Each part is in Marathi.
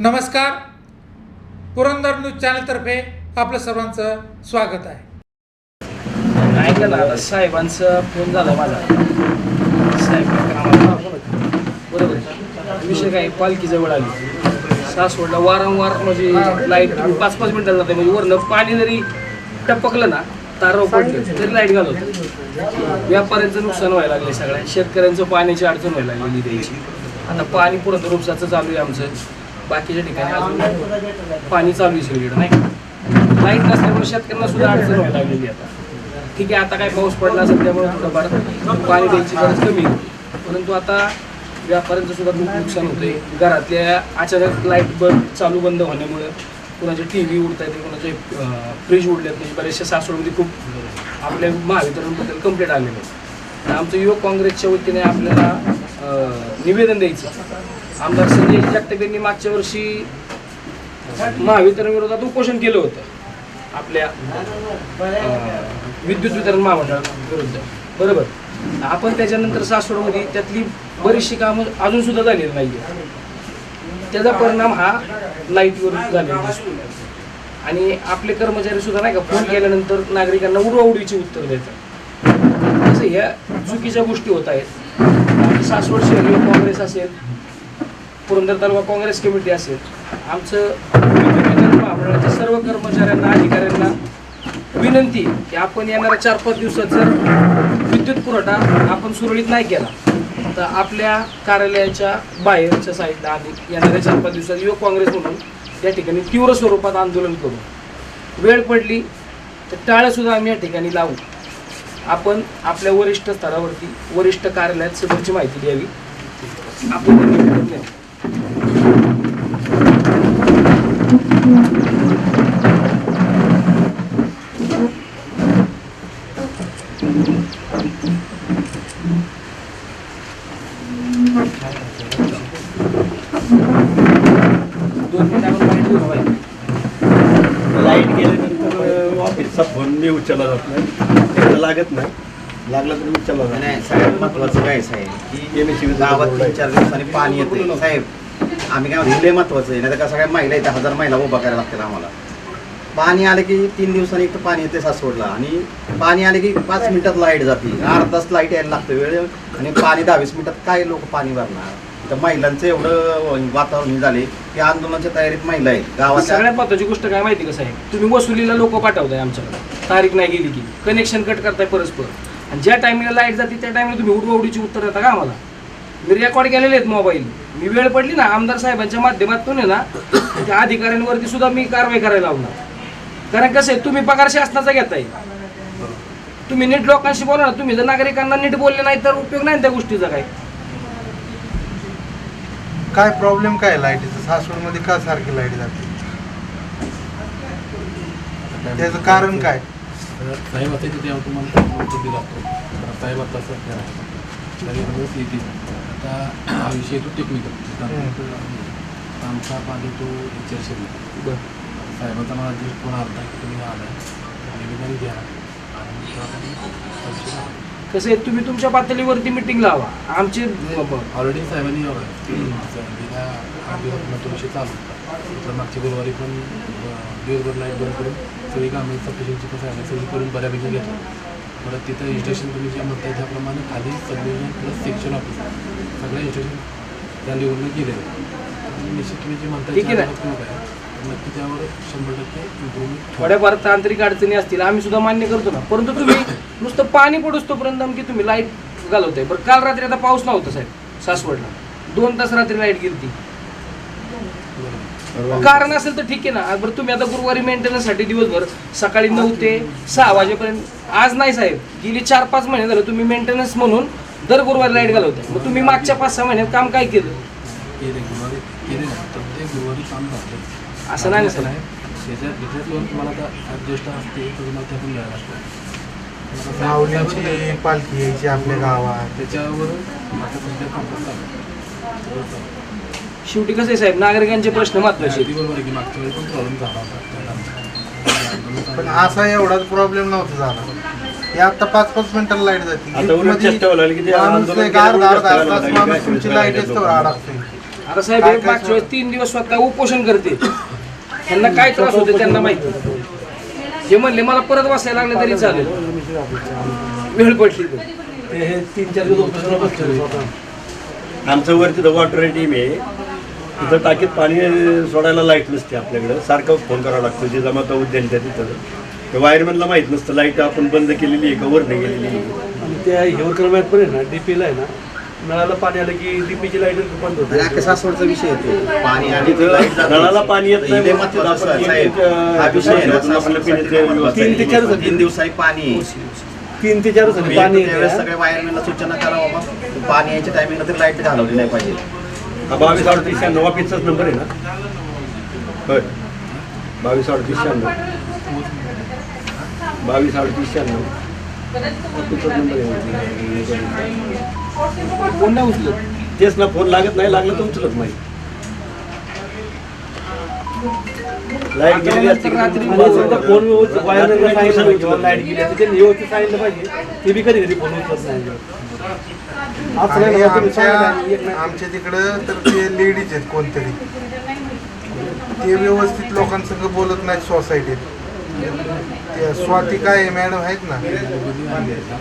नमस्कार. पुरंदर न्यूज चॅनलतर्फे आपलं सर्वांचं स्वागत आहे. ऐका ना आता फोन झाला माझा. साहेब बरोबर. विषय काय? पालखी जवळ आली. सासवडला वारंवार म्हणजे लाइट पाच पाच मिनिटात जाते. म्हणजे वरनं पाणी जरी टपकलं ना ताराव पडलं तरी लाइट घालवतं व्यापाऱ्यांचं नुकसान व्हायला लागले सगळ्या. शेतकऱ्यांचं पाण्याची अडचण व्हायला लागलेली द्यायची आता पाणी पुरंदर उपसाचं चालू आहे आमचं. बाकीच्या ठिकाणी अजून पाणी चालू आहे शेवटी नाही का? लाइट नसल्यामुळे शेतकऱ्यांना सुद्धा अडचण व्हायला लागलेली आता. ठीक आहे आता काय पाऊस पडला असेल त्यामुळे थोडंफार पाणी द्यायची गरज कमी परंतु आता व्यापाऱ्यांचं सुद्धा खूप नुकसान होतंय. घरातल्या अचानक लाइट बंद चालू बंद होण्यामुळे कुणाचे टी व्ही उडत आहेत कुणाचे फ्रीज उडलेत म्हणजे बरेचशा सासवडमध्ये खूप आपल्या महावितरणबद्दल कंप्लेंट आलेले आहेत. तर आमचं युवक काँग्रेसच्या वतीने आपल्याला निवेदन द्यायचं आमदार संजय जगताप यांनी मागच्या वर्षी महावितरण विरोधात उपोषण केलं होतं. आपल्या विद्युत वितरण महामंडळाविरुद्ध. बरोबर? आपण त्याच्यानंतर सासवडमध्ये त्यातली बरीचशी कामं अजून सुद्धा झालेली नाही त्याचा परिणाम हा लाईटवर झालेला दिसतो. आणि आपले कर्मचारी सुद्धा नाही का फोन केल्यानंतर नागरिकांना उडवाउडीची उत्तर देतात. असं ह्या चुकीच्या गोष्टी होत आहेत. सासवड शहर काँग्रेस असेल पुरंदर तालुका काँग्रेस कमिटी असेल आमचं महामंडळाच्या सर्व कर्मचाऱ्यांना अधिकाऱ्यांना विनंती की आपण येणाऱ्या चार पाच दिवसात जर विद्युत पुरवठा आपण सुरळीत नाही केला तर आपल्या कार्यालयाच्या बाहेरच्या साईडला आम्ही येणाऱ्या चार पाच दिवसात युवक काँग्रेस म्हणून या ठिकाणी तीव्र स्वरूपात आंदोलन करू. वेळ पडली तर टाळंसुद्धा आम्ही या ठिकाणी लावू. आपण आपल्या वरिष्ठ स्तरावरती वरिष्ठ कार्यालयात सदरची माहिती द्यावी. आपण दोन लाइट गेल्यानंतर ऑफिसचा फोन मी उचलला जात नाही. लागत नाही. लागला तरी उचलला जात नाही साहेब महत्वाचं काय आहे साहेब? की गावात तीन चार दिवसांनी पाणी येते साहेब आम्ही काय म्हणतो, लय महत्वाचं आहे. नाही तर सगळ्या महिला येतात हजार महिला उभा करायला लागतील आम्हाला. पाणी आले की तीन दिवसांनी एक तर पाणी येते सासवडला. आणि पाणी आले की पाच मिनिटात लाइट जाते. अर्धा तास लाइट यायला लागतं वेळ. आणि पाणी दहा वीस मिनिटात काय लोक पाणी भरणार? तर महिलांचं एवढं वातावरण हे झाले की आंदोलनाच्या तयारीत महिला आहेत. गावात सगळ्यात महत्वाची गोष्ट काय माहिती का साहेब? तुम्ही वसुलीला लोक पाठवताय आमच्याकडे. तारीख नाही गेली की. कनेक्शन कट करताय परस्पर. आणि ज्या टायमिंगला लाइट जाते त्या टायमिंगला तुम्ही उडवाउडीची उत्तर देता का आम्हाला? मी रेकॉर्ड केलेले आहेत मोबाईल मी वेळ पडली ना आमदार साहेबांच्या माध्यमातून आहे ना त्या अधिकाऱ्यांवरती सुद्धा मी कारवाई करायला लावणार. कारण कसं आहे तुम्ही पगार शासनाचा घेताय. तुम्ही नीट लोकांशी बोला ना तुम्ही जर नागरिकांना नीट बोलले नाही तर उपयोग नाही त्या गोष्टीचा काय काय प्रॉब्लेम काय लाईटीचा सासवडमध्ये का सारखी लाइट जाते? त्याचं कारण काय? तर साहेब आता तिथे तुम्हाला दिला असतो तर साहेब आता असं तरी रोज येतील आता हा विषय तो टेक्निकल आमचा पाणी तो चर्चेत साहेबाचा मला जे फोन होता की तुम्ही आला आणि मग आपण चर्चेला कसं आहे तुम्ही तुमच्या पातळीवरती मिटिंग लावा. आमची ऑलरेडी साहेबांनी असं गेल्या आठ दिवस तो विषय चालू तर मागच्या गुरुवारी पण दिवसभर लाइट बंद करून सगळी कामे सफिशियन्सी कसं आहे सगळी करून बऱ्यापैकी घेतलं. परत तिथं इन्स्ट्रक्शन तुम्ही जे म्हणताय त्याप्रमाणे खाली सबडिव्हिजन प्लस सेक्शन ऑफिस सगळ्या इन्स्ट्रक्शन त्या लेवलला गेलेलं आहे निश्चित तुम्ही जे म्हणताय ठीक आहे नक्की त्यावर शंभर टक्के इम्प्रूव्हमेंट थोड्याफार तांत्रिक अडचणी असतील आम्ही सुद्धा मान्य करतो ना. परंतु तुम्ही नुसतं पाणी पडूस तोपर्यंत की तुम्ही लाइट घालवताय. बरं काल रात्री आता पाऊस नव्हता साहेब सासवडला. दोन तास रात्री लाइट गेली कारण असेल तर ठीक आहे ना. बरं तुम्ही आता गुरुवारी मेंटेनन्ससाठी दिवसभर सकाळी नऊ ते सहा वाजेपर्यंत आज नाही साहेब गेली चार पाच महिने झालं तुम्ही मेंटेनन्स म्हणून दर गुरुवारी लाइट घालवताय. मग तुम्ही मागच्या पाच सहा महिन्यात काम काय केलं? केले गुरुवारी केले ना प्रत्येक गुरुवारी काम झालं. असं नाही ना त्याच्यात येऊन तुम्हाला आता ज्येष्ठ असते तर तुम्हाला लागतं. माऊलींची पालखी यायची आपल्या गावात. त्याच्यावर आता सध्या कामकाज चालू आहे. सगळं चालू आहे. शेवटी कसं आहे साहेब नागरिकांचे प्रश्न महत्त्वाचे अगदी बरोबर आहे की मागच्या वेळी पण प्रॉब्लेम झाला होता. पण असा एवढाच प्रॉब्लेम नव्हता झाला. हे आता पाच पाच मिनिटाला लाइट जाते. आता उलट चेष्टा व्हायला लागली की ते आंदोलन व्हायला लागली. लाइट असतो आता साहेब हे मागच्या वेळेस तीन दिवस स्वतः उपोषण करते. त्यांना काय त्रास होते त्यांना माहिती. हे म्हणले मला परत बसायला लागले तरी चालेल. वेळ पडली. तर ते हे तीन चार दिवस. आमचं वर तिथं वॉटर टीम आहे. तिथं टाकीत पाणी सोडायला लाइट नसते आपल्याकडं. सारखं फोन करावा लागतो. जे जमाता उद्यान त्या तिथं. ते वायरमॅनला माहीत नसतं. लाइट आपण बंद केलेली आहे का वर नाही गेलेली आहे? आणि त्या हिवर क्रमात पण आहे ना डीपीला आहे ना नळाला पाणी आलं की डीपीची लाइट बंद होते. सासवडचा विषय येतो पाणी आणि. नळाला पाणी येत नाही हा विषय आहे ना, सासवडचा तीन ते चार आहे. तीन दिवसांनी. पाणी तीन ते चार दिवसांनी पाणी येते त्यावेळेस हा. सगळ्या वायरमॅनला सूचना करा बाबा. पाणी यायच्या टायमिंगला तरी लाइट घालवली नाही पाहिजे. हा बावीस अडतीस शहाण्णव ऑफिसचाच नंबर आहे ना? होय. बावीस अडतीस शहाण्णव. बावीस अडतीस शहाण्णव. ऑफिसचाच नंबर आहे. कोण नाही उचलत. तेच ना फोन लागत नाही लागलं तर उचलत नाही. लाइट असते फोन व्यवस्थित सांगितलं किंवा नाही. लाइट गेली व्यवस्थित सांगितलं पाहिजे. ते बी कधी कधी फोन उचलत नाही. नाही आमच्या नाही, नाही. तिकडं तर ते लेडीज आहेत कोणतरी. ते व्यवस्थित लोकांसंग बोलत नाहीत सोसायटीत. त्या स्वाती काय मॅडम आहेत ना?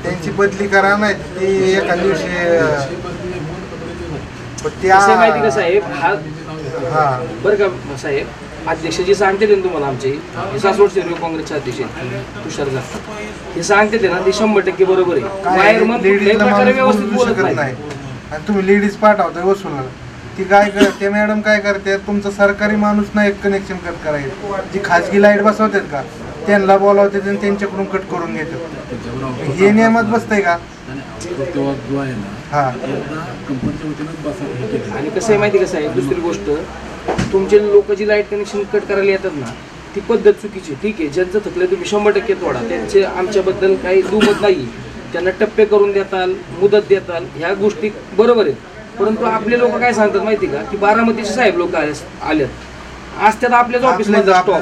त्यांची बदली करा नाही ती एका दिवशी पण त्या कसं आहे माहिती कसं आहे हा हा. बरं का साहेब अध्यक्ष जे सांगते ना तुम्हाला आमचे हे सासवड शहरी काँग्रेसचे अध्यक्ष आहेत, तुषार जास्त हे सांगते ना ते शंभर टक्के बरोबर आहे. काय वायरमन कुठल्याही लेडीजला प्रकारे माणूस व्यवस्थित बोलू बोलत शकत नाही. नाही. आणि तुम्ही लेडीज पाठवताय वसुलाला ती काय करते मॅडम काय करते तुमचं सरकारी माणूस नाही कनेक्शन कट करायचं जी खाजगी लाइट बसवतात का त्यांना बोलावते आणि त्यांच्याकडून कट करून घेतात. हे नियमात बसतंय का? आहे हा. आणि कसं आहे माहिती कसं आहे? दुसरी गोष्ट तुमचे लोक जी लाइट कनेक्शन कट करायला येतात ना ती पद्धत चुकीची ठीक आहे ज्यांचं थकलं तुम्ही शंभर टक्के तोडा. त्यांचे आमच्याबद्दल काही दुमत नाही त्यांना टप्पे करून देताल मुदत देताल ह्या गोष्टी बरोबर आहेत. परंतु आपले लोक काय सांगतात माहिती का? की बारामतीचे साहेब लोक आल्यात आज त्यात आपल्याच ऑफिसला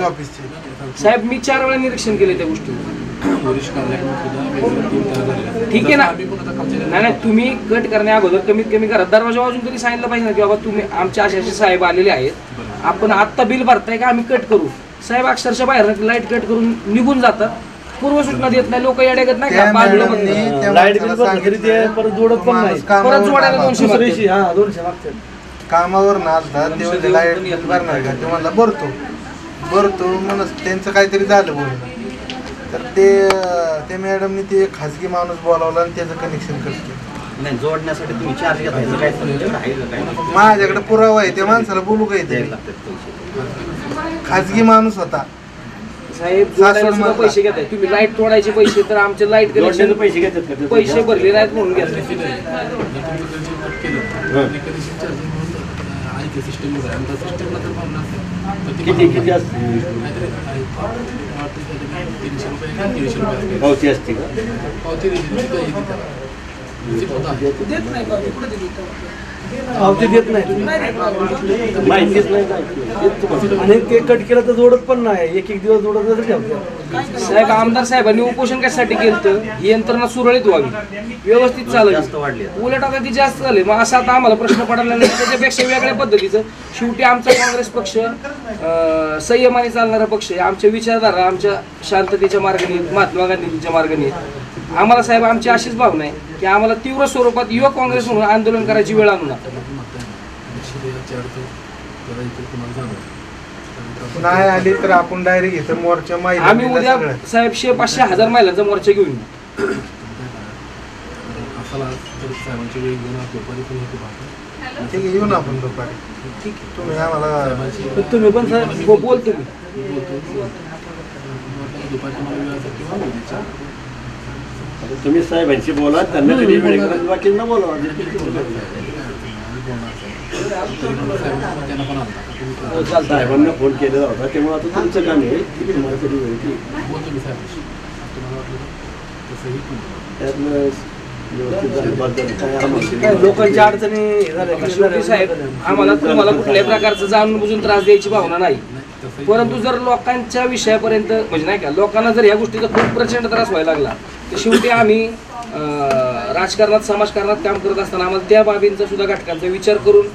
ऑफिसचे साहेब मी चार वेळा निरीक्षण केले त्या गोष्टी वरिष्ठ कार्यालयात सुद्धा वेगवेगळे टीम तयार झालेले आहेत. ठीक आहे ना? नाही नाही तुम्ही कट करण्या अगोदर कमीत कमी करा. दरवाजा वाजून तरी सांगितलं पाहिजे ना की बाबा तुम्ही आमच्या असे असे साहेब आलेले आहेत. आपण आत्ता बिल भरताय का? आम्ही कट करू. साहेब अक्षरशः बाहेर लाइट कट करून निघून जातात. पूर्व सूचना देत नाही लोक येड्यागत नाही का? बाजूला लाइट बिल भरलं तरी ते परत जोडत पण नाही. कामावर परत जोडायला कामावर- दोनशे हा दोनशे मागतात कामावर ना आलता ते म्हणले लाइट बिल भरणार का? ते म्हणला भरतो. भरतो. म्हणून त्यांचं काहीतरी झालं बोलणं तर ते त्या मॅडमनी ते खाजगी माणूस बोलावला आणि त्याचं कनेक्शन केलं नाही जोडण्यासाठी तुम्ही चार्ज घेताय याचं काय तुमच्याकडे आहे का काय माझ्याकडे पुरावा आहे त्या माणसाला बोलू ते पैसे. खाजगी माणूस होता. साहेब जोडायला सुद्धा. पैसे घेताय. तुम्ही लाइट तोडायचे पैसे तर आमचे लाइट कनेक्शन पैसे घेतात का ते? पैसे भरले नाहीत म्हणून घेतले. किती किती असते. पावती असते का? receipt होता. पावती देत नाही माहितीच नाही. आणि ते कट केलं तर जोडत पण नाही. एक एक दिवस जोडत तर ठेवतात साहेब आमदार साहेबांनी उपोषण कशासाठी केलं ही यंत्रणा सुरळीत व्हावी. व्यवस्थित चालवी. जास्त वाढली आता. उलट आता ती जास्त झाली. मग असं आता आम्हाला प्रश्न पडला नाही. त्याच्यापेक्षा वेगळ्या पद्धतीचं. शेवटी आमचा काँग्रेस पक्ष अं, संयमाने चालणारा पक्ष आहे. आमच्या विचारधारा आमच्या शांततेच्या मार्गाने आहेत, महात्मा गांधींच्या मार्गाने. आम्हाला साहेब आमची अशीच भावना आहे. की आम्हाला तीव्र स्वरूपात युवक काँग्रेस म्हणून आंदोलन करायची वेळ आणू नका नाही आली तर आपण डायरेक्ट घेतो मोर्चा आम्ही माहिती उद्या साहेब शे पाचशे हजार महिलांचा मोर्चा घेऊन येऊ. असाला तर साहेबांची वेळ घेऊन आज दुपारी पण येतो बाहेर. ठीक आहे येऊ ना आपण दुपारी ठीक आहे तुम्ही आम्हाला साहेबांशी पण तुम्ही पण साहेब हो बोलतो मी बोलतो दुपारी तुम्हाला वेळ असेल किंवा उद्याच्या. आता तुम्ही साहेबांशी बोला त्यांना कधी वेळ करा, बाकींना बोला तरी पण साहेबांना हो फोन केलेला होता तेव्हा आता तुमचं काम आहे. की तुम्हाला कधी वेळ की तर लोकांच्या अडचणी हे आम्हाला तुम्हाला कुठल्याही प्रकारचं जाणून बुजून त्रास द्यायची भावना नाही. परंतु जर लोकांच्या विषयापर्यंत म्हणजे नाही का लोकांना जर या गोष्टीचा खूप प्रचंड त्रास व्हायला लागला तर शेवटी आम्ही राजकारणात समाजकारणात काम करत असताना आम्हाला त्या बाबींचा सुद्धा घटकांचा विचार करून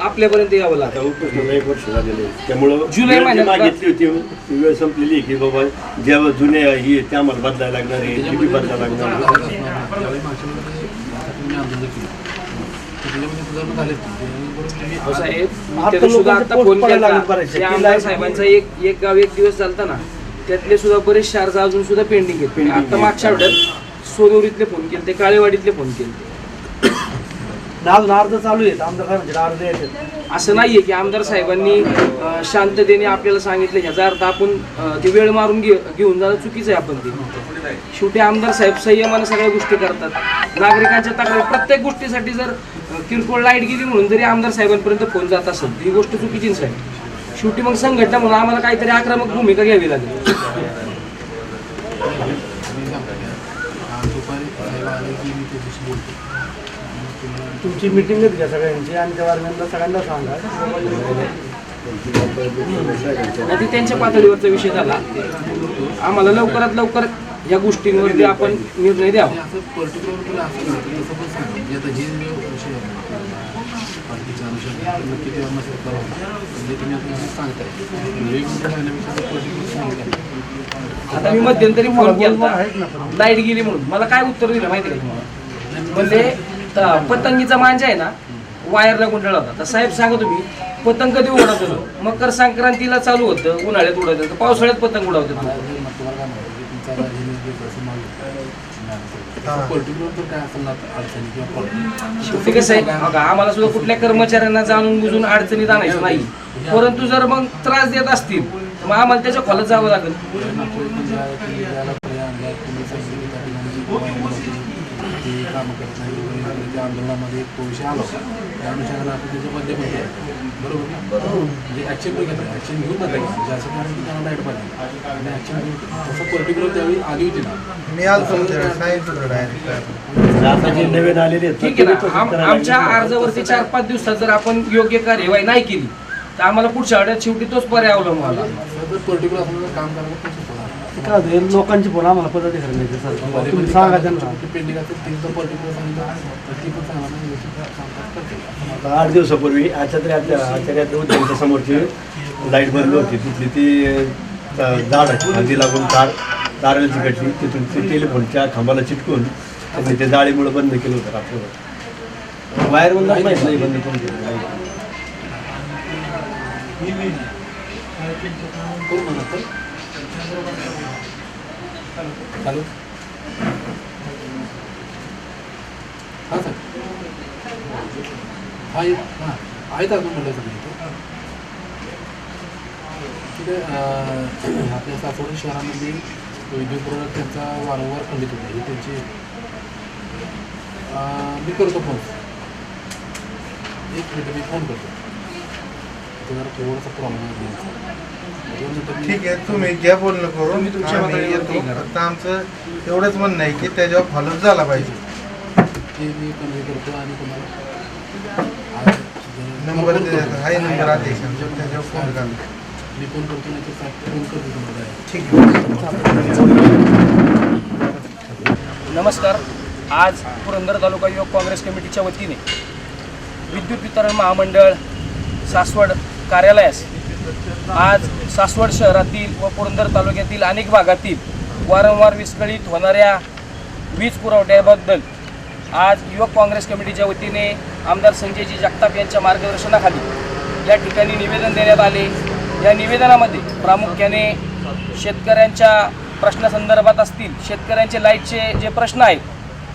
आपल्यापर्यंत यावं लागतं एक वर्ष झालेलं आहे त्यामुळं जुलै महिन्यात मागितली होती वेळ संपलेली की बाबा ज्या जुने ही त्या आम्हाला बदलायला लागणार आहे बदलायला लागणार साहेबांचा एक एक गाव एक दिवस चालता ना त्यातले सुद्धा बरेच चार्ज अजून सुद्धा पेंडिंग आहेत. आता. मागच्या आठवड्यात सोनवरीतले फोन केले ते काळेवाडीतले फोन केले अजून अर्ज चालू आहेत. आमदार साहेबांचे अर्ज येतात असं नाहीये की आमदार साहेबांनी अं, शांततेने आपल्याला सांगितलं ह्याचा अर्थ आपण अं, ती वेळ मारून घे घेऊन जाणं चुकीचं आहे आपण ते. शेवटी आमदार साहेब संयमाने सगळ्या गोष्टी करतात. नागरिकांच्या तक्रार प्रत्येक गोष्टीसाठी जर अं, किरकोळ लाइट गेली म्हणून जरी आमदार साहेबांपर्यंत फोन जात असेल ही गोष्ट चुकीचीच आहे. शेवटी मग संघटना म्हणून आम्हाला काहीतरी आक्रमक भूमिका घ्यावी लागेल तुम्ही सांगता की आज दुपारी साहेब आले की मी त्याच्याशी बोलतो मग तुम्ही तुमची मिटिंगच घ्या सगळ्यांची आणि त्या वारम्यांना सगळ्यांना सांगा. ते त्यांच्या पातळीवरचा विषय झाला. आम्हाला लवकरात लवकर या गोष्टींवरती आपण निर्णय द्यावा. असं पर्टिक्युलर आता मी मध्यंतरी फोन केला. लाइट गेली म्हणून. मला काय उत्तर दिलं माहिती का तुम्हाला? म्हणजे त- पतंगीचा मांजा आहे ना वायरला गुंडाळला होता. तर साहेब सांगा तुम्ही पतंग कधी उडत होतं. मकर संक्रांतीला चालू होतं उन्हाळ्यात उडत होतं पावसाळ्यात पतंग उडवत तर शेवटी कसं आहे आम्हाला सुद्धा कुठल्या कर्मचाऱ्यांना जाणून बुजून अडचणीत आणायचं नाही. परंतु जर मग त्रास देत असतील तर मग आम्हाला त्याच्या खोलात जावं लागेल. त्या आंदोलनामध्ये एक तो विषय आला. होता त्या अनुषंगाने आपण त्याच्या मध्यमध्ये आहे. बरोबर ना? म्हणजे ॲक्शन पण घेतलं. ॲक्शन घेऊन घेतलं म्हणजे असं कारण की त्यांना लाइट पाहिजे आणि ॲक्शन घेऊन तसं पर्टिक्युलर त्यावेळी आली होती ना. मी आलो तुमच्याकडे सांगितलं डायरेक्ट आता जे नवीन आलेले आहेत ठीक आहे ना. आम- आमच्या अर्जावरती चार पाच दिवसात जर आपण योग्य कार्यवाही नाही केली तर आम्हाला पुढच्या आठवड्यात शेवटी तोच पर्याय. असं जर पर्टिक्युलर काम करायला काय होतं, लोकांची फोन आम्हाला पद्धती ठरवायची सर तुम्ही सांगा त्यांना पेंडिंग असेल ती तर पर्टिक्युलर सांगितलं तर ती पण सांगा आठ दिवसापूर्वी आचार्यातल्या आचार्यातल्या उद्यानाच्या समोरची लाइट बंद होती तिथली ती झाड आहे नदी लागून तार ताराला चिकटली तिथून ते टेलिफोनच्या खांबाला चिटकून त्यांनी ते जाळीमुळे बंद केलं होतं रात्रभर वायर बंद माहीत नाही बंद कोण केलं चालू? हॅलो हां सर. हां येत हां. आहेत अजून म्हणलं सगळं तिथे आपल्या सासवड शहरामध्ये विद्युत त्यांचा वारंवार खंडित होतो. ही त्यांची मी करतो फोन एक मिनिट मी फोन करतो. तो जरा थोडासा प्रॉब्लेम आहे. ठीक आहे तुम्ही घ्या बोलणं करून आम्ही येतो. करा. आता आमचं एवढंच म्हणणं आहे की त्याच्यावर फॉलोअप झाला पाहिजे. ते मी करतो आणि तुम्हाला नंबर. हाय नंबर आहे. आदेश त्याच्यावर फोन करा. मी फोन करतो नाही तर साहेब फोन करतो तुम्हाला. ठीक आहे. नमस्कार. आज पुरंदर तालुका युवक काँग्रेस कमिटीच्या वतीने विद्युत वितरण महामंडळ सासवड कार्यालयास. आज सासवड शहरातील व पुरंदर तालुक्यातील अनेक भागातील वारंवार विस्कळीत होणाऱ्या वीज पुरवठ्याबद्दल आज युवक काँग्रेस कमिटीच्या वतीने आमदार संजयजी जगताप यांच्या मार्गदर्शनाखाली या ठिकाणी निवेदन देण्यात आले. या निवेदनामध्ये प्रामुख्याने शेतकऱ्यांच्या प्रश्नासंदर्भात असतील शेतकऱ्यांचे लाईटचे जे प्रश्न आहेत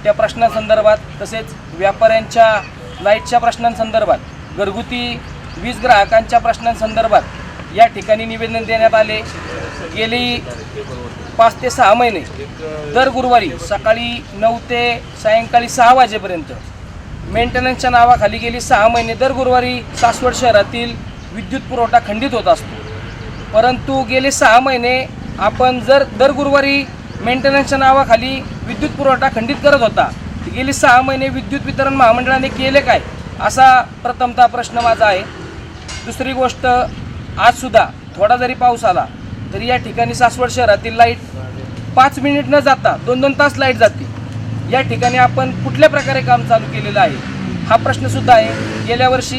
त्या प्रश्नासंदर्भात तसेच व्यापाऱ्यांच्या लाईटच्या प्रश्नांसंदर्भात घरगुती वीज ग्राहकांच्या प्रश्नांसंदर्भात या ठिकाणी निवेदन देण्यात आले. गेली पाच ते सहा महिने. दर गुरुवारी सकाळी नऊ ते सायंकाळी सहा वाजेपर्यंत मेंटेनन्सच्या नावाखाली गेली सहा महिने. दर गुरुवारी सासवड शहरातील विद्युत पुरवठा खंडित होत असतो. परंतु गेले सहा महिने आपण जर दर गुरुवारी मेंटेनन्सच्या नावाखाली विद्युत पुरवठा खंडित करत होता गेली सहा महिने विद्युत वितरण महामंडळाने केले काय? असा प्रथमतः प्रश्न माझा आहे. दुसरी गोष्ट आजसुद्धा थोडा जरी पाऊस आला तरी या ठिकाणी सासवड शहरातील लाइट पाच मिनिट न जाता दोन दोन तास लाइट जाते. या ठिकाणी आपण कुठल्या प्रकारे काम चालू केलेलं आहे हा प्रश्नसुद्धा आहे. गेल्या वर्षी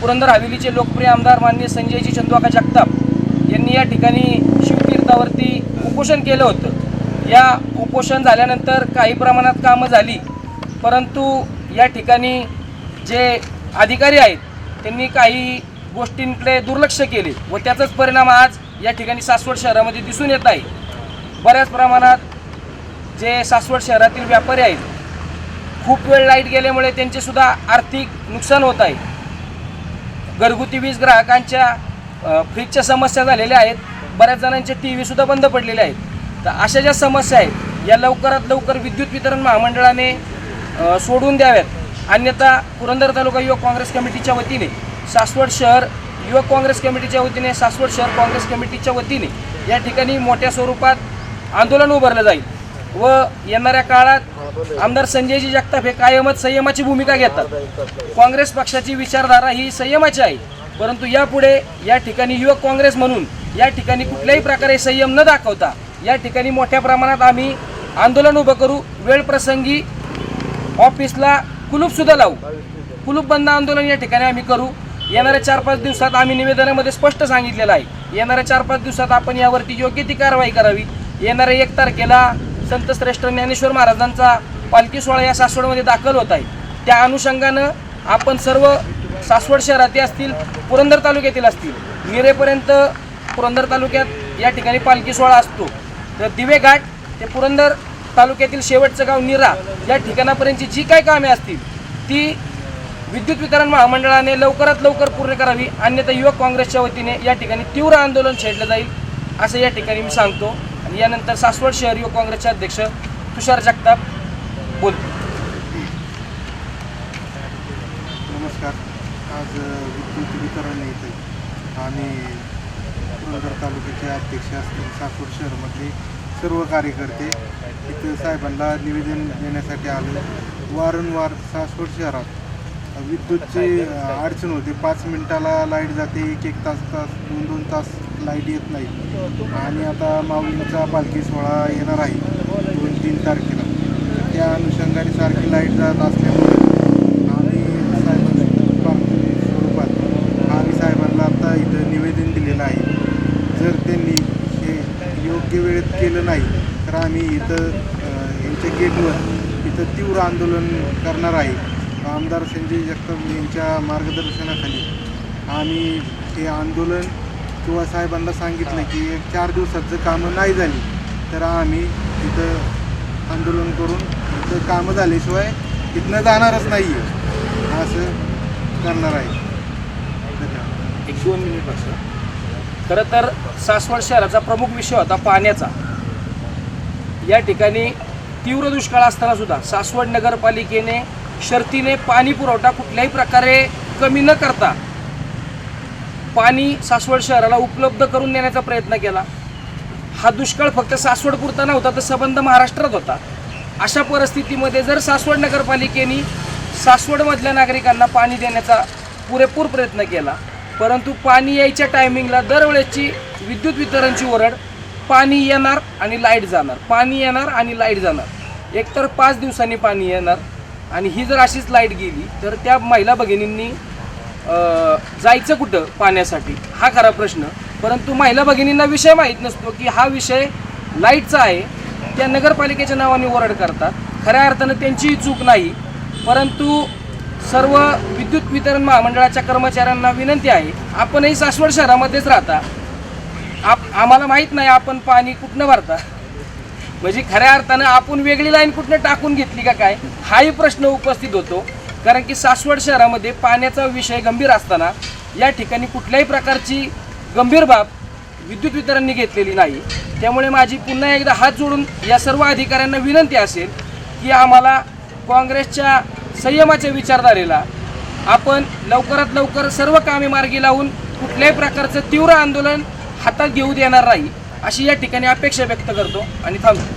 पुरंदर हवेलीचे लोकप्रिय आमदार माननीय संजयजी चंदवाका जगताप यांनी या ठिकाणी शिवतीर्थावरती उपोषण केलं होतं. या उपोषण झाल्यानंतर काही प्रमाणात कामं झाली परंतु या ठिकाणी जे अधिकारी आहेत त्यांनी काही गोष्टींकडे दुर्लक्ष केले व त्याचाच परिणाम आज या ठिकाणी सासवड शहरामध्ये दिसून येत आहे. बऱ्याच प्रमाणात जे सासवड शहरातील व्यापारी आहेत खूप वेळ लाइट गेल्यामुळे त्यांचेसुद्धा आर्थिक नुकसान होत आहे. घरगुती वीज ग्राहकांच्या फ्रीजच्या समस्या झालेल्या आहेत. बऱ्याच जणांचे टी व्हीसुद्धा बंद पडलेले आहेत. तर अशा ज्या समस्या आहेत या लवकरात लवकर विद्युत वितरण महामंडळाने सोडून द्याव्यात. अन्यथा पुरंदर तालुका युवक काँग्रेस कमिटीच्या वतीने सासवड शहर युवक काँग्रेस कमिटीच्या वतीने सासवड शहर काँग्रेस कमिटीच्या वतीने या ठिकाणी मोठ्या स्वरूपात आंदोलन उभारलं जाईल व येणाऱ्या काळात आमदार संजयजी जगताप हे कायमच संयमाची भूमिका घेतात. काँग्रेस पक्षाची विचारधारा ही संयमाची आहे परंतु यापुढे या ठिकाणी युवक काँग्रेस म्हणून या ठिकाणी कुठल्याही प्रकारे संयम न दाखवता या ठिकाणी मोठ्या प्रमाणात आम्ही आंदोलन उभं करू वेळप्रसंगी ऑफिसला कुलूपसुद्धा लावू. कुलूप बंद आंदोलन या ठिकाणी आम्ही करू. येणाऱ्या चार पाच दिवसात आम्ही निवेदनामध्ये स्पष्ट सांगितलेलं आहे. येणाऱ्या चार पाच दिवसात आपण यावरती योग्य ती कारवाई करावी. येणाऱ्या एक तारखेला संत श्रेष्ठ ज्ञानेश्वर महाराजांचा पालखी सोहळा या सासवडमध्ये दाखल होत आहे. त्या अनुषंगानं आपण सर्व सासवड शहरातील असतील पुरंदर तालुक्यातील असतील निरेपर्यंत पुरंदर तालुक्यात या ठिकाणी पालखी सोहळा असतो. तर दिवे घाट ते पुरंदर तालुक्यातील शेवटचं गाव निरा या ठिकाणापर्यंतची जी काही कामे असतील ती विद्युत वितरण महामंडळाने लवकरात लवकर पूर्ण करावी अन्यथा युवक काँग्रेसच्या वतीने या ठिकाणी तीव्र आंदोलन छेडलं जाईल असं या ठिकाणी मी सांगतो. आणि यानंतर सासवड शहर युवक काँग्रेसचे अध्यक्ष तुषार जगताप बोलतो. नमस्कार. आज विद्युत वितरण येते आणि पुरंदर तालुक्याचे अध्यक्ष असतील सासवड शहरामध्ये सर्व कार्यकर्ते इथं साहेबांना निवेदन देण्यासाठी आलो. वारंवार सासवड शहरात विद्युतची अडचण होते. पाच मिनिटाला लाइट जाते एक एक तास तास दोन दोन तास लाइट येत नाही. आणि आता माऊलींचा पालखी सोहळा येणार आहे दोन तीन तारखेला. तर त्या अनुषंगाने सारखी लाइट जात असल्यामुळे आम्ही साहेबांच्या स्वरूपात आम्ही साहेबांना आता इथं निवेदन दिलेलं आहे. जर त्यांनी हे योग्य वेळेत केलं नाही तर आम्ही इथं यांच्या गेटवर इथं तीव्र आंदोलन करणार आहे. आमदार संजय जगताप यांच्या मार्गदर्शनाखाली आम्ही हे आंदोलन किंवा साहेबांना सांगितलं की एक चार दिवसात जर कामं नाही झाली तर आम्ही तिथं आंदोलन करून तिथं कामं झाल्याशिवाय तिथनं जाणारच नाही आहे असं करणार आहे. एक दोन मिनिट खरं तर सासवड शहराचा प्रमुख विषय होता पाण्याचा. या ठिकाणी तीव्र दुष्काळ असताना सुद्धा सासवड नगरपालिकेने शर्तीने पाणी पुरवठा कुठल्याही प्रकारे कमी न करता पाणी सासवड शहराला उपलब्ध करून देण्याचा प्रयत्न केला. हा दुष्काळ फक्त सासवडपुरता नव्हता तर संबंध महाराष्ट्रात होता. अशा परिस्थितीमध्ये जर सासवड नगरपालिकेने सासवडमधल्या नागरिकांना पाणी देण्याचा पुरेपूर प्रयत्न केला परंतु पाणी यायच्या टायमिंगला दरवेळेची विद्युत वितरणची ओरड पाणी येणार आणि लाइट जाणार. पाणी येणार आणि लाइट जाणार. एकतर पाच दिवसांनी पाणी येणार आणि ही जर अशीच लाइट गेली तर त्या महिला भगिनींनी जायचं कुठं पाण्यासाठी? हा खरा प्रश्न. परंतु महिला भगिनींना विषय माहीत नसतो की हा विषय लाईटचा आहे. त्या नगरपालिकेच्या नावाने ओरड करतात. खऱ्या अर्थानं त्यांचीही चूक नाही. परंतु सर्व विद्युत वितरण महामंडळाच्या कर्मचाऱ्यांना विनंती आहे आपणही सासवड शहरामध्येच राहता. आप आम्हाला माहीत नाही आपण पाणी कुठनं भरता. म्हणजे खऱ्या अर्थानं आपण वेगळी लाईन कुठनं टाकून घेतली का काय हाही प्रश्न उपस्थित होतो. कारण की सासवड शहरामध्ये पाण्याचा विषय गंभीर असताना या ठिकाणी कुठल्याही प्रकारची गंभीर बाब विद्युत वितरणने घेतलेली नाही. त्यामुळे माझी पुन्हा एकदा हात जोडून या सर्व अधिकाऱ्यांना विनंती असेल की आम्हाला काँग्रेसच्या संयमाच्या विचारधारेला आपण लवकरात लवकर सर्व कामे मार्गी लावून कुठल्याही प्रकारचं तीव्र आंदोलन हातात घेऊ देणार नाही. अशी या ठिकाणी अपेक्षा व्यक्त करतो आणि थांबतो.